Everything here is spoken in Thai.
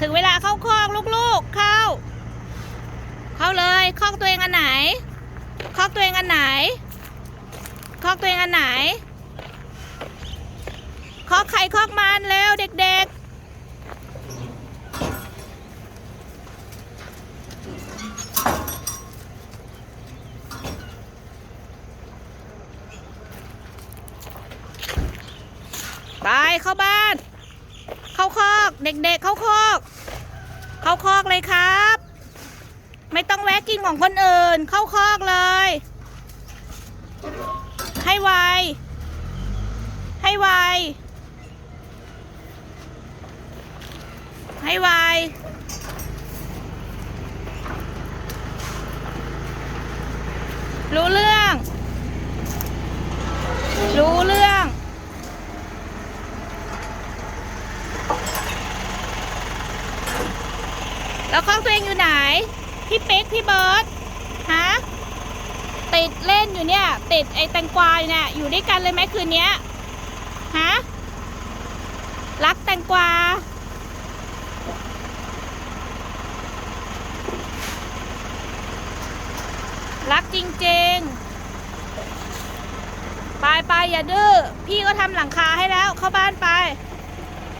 ถึงเวลาเข้าคอกลูกๆ เข้า เข้าเลยคอกตัวเองอันไหนคอกตัวเองอันไหนคอกตัวเองอันไหนคอกไข่คอกมันเร็วเด็กๆตายเข้าบ้าน เข้าคอก เด็กๆ เข้าคอก เข้าคอกเลยครับ ไม่ต้องแวะกินของคนอื่น เข้าคอกเลย ให้ไว ให้ไว ให้ไวรู้เรื่อง รู้เรื่อง แล้วคอกตัวเองอยู่ไหน พี่เป๊กพี่เบิร์ตฮะติดเล่นอยู่เนี่ย ติดไอ้แตงกวาเนี่ยอยู่ด้วยกันเลยไหมคืนเนี้ยฮะรักแตงกวารักจริงๆ ไปไปอย่าดื้อ พี่ก็ทำหลังคาให้แล้วเข้าบ้านไป